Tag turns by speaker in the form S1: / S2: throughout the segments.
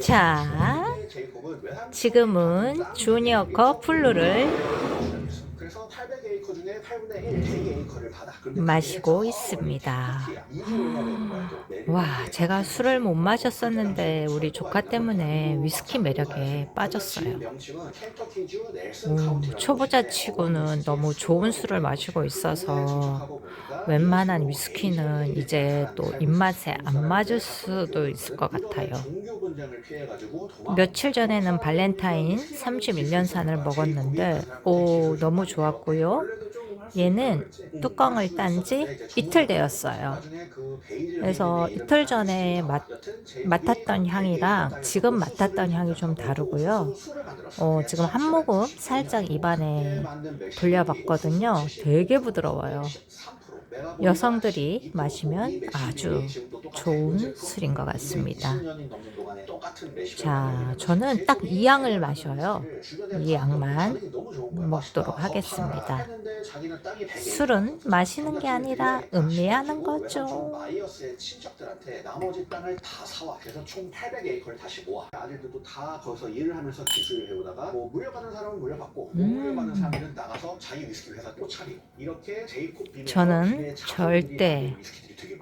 S1: 자, 지금은 주니어커 플루를
S2: 그래서 800에이커 중에 8분의 1 J에이커를 받아 그런데
S1: 마시고 있습니다. 와. 제가 술을 못 마셨었는데 우리 조카 때문에 위스키 매력에 빠졌어요. 오, 초보자 치고는 너무 좋은 술을 마시고 있어서 웬만한 위스키는 이제 또 입맛에 안 맞을 수도 있을 것 같아요. 며칠 전에는 발렌타인 31년산을 먹었는데 오 너무 좋 았고요. 얘는 뚜껑을 딴 지 이틀 되었어요. 그래서 이틀 전에 맡, 맡았던 향이랑 지금 맡았던 향이 좀 다르고요. 어, 지금 한 모금 살짝 입안에 돌려봤거든요. 되게 부드러워요. 여성들이 마시면 아주 좋은 술인 것 같습니다. 자, 저는 딱 이 양을 마셔요. 이 양만 먹도록 하겠습니다. 술은 마시는 게 아니라 음미하는 거죠.
S2: 마이어스의 친척들한테 나머지 땅을 다 사와. 그래서 총 800에이커를 다시 모아. 아들들도 다 거기서 일을 하면서 기술을 배우다가 뭐 물려받는 사람은 물려받고 못
S1: 음. 저는 절대.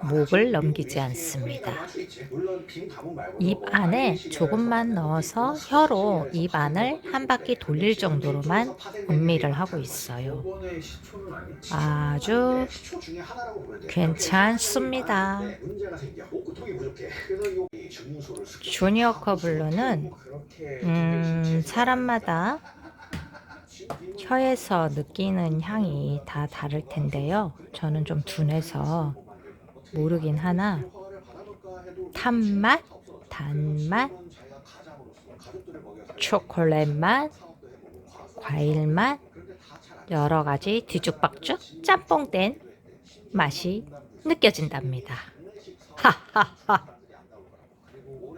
S1: 목을 넘기지 않습니다.
S2: 입뭐
S1: 안에 조금만 넣어서 혀로 입 안을 한 바퀴 돌릴 정도로만 음미를 하고 있어요. 아주. 괜찮습니다.
S2: 네, 문제가 생겨. 목구통이 부족해. 그래서 이 증류소를 습-
S1: 주니어 커 블루는 음, 사람마다 혀에서 느끼는 향이 다 다를 텐데요. 저는 좀 둔해서 모르긴 하나 탄맛, 단맛, 초콜릿 맛, 과일 맛, 여러 가지 뒤죽박죽 짬뽕된 맛이 느껴진답니다. 하하하.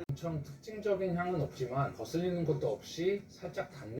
S3: 엄청 특징적인 향은 없지만 거슬리는 것도 없이 살짝 단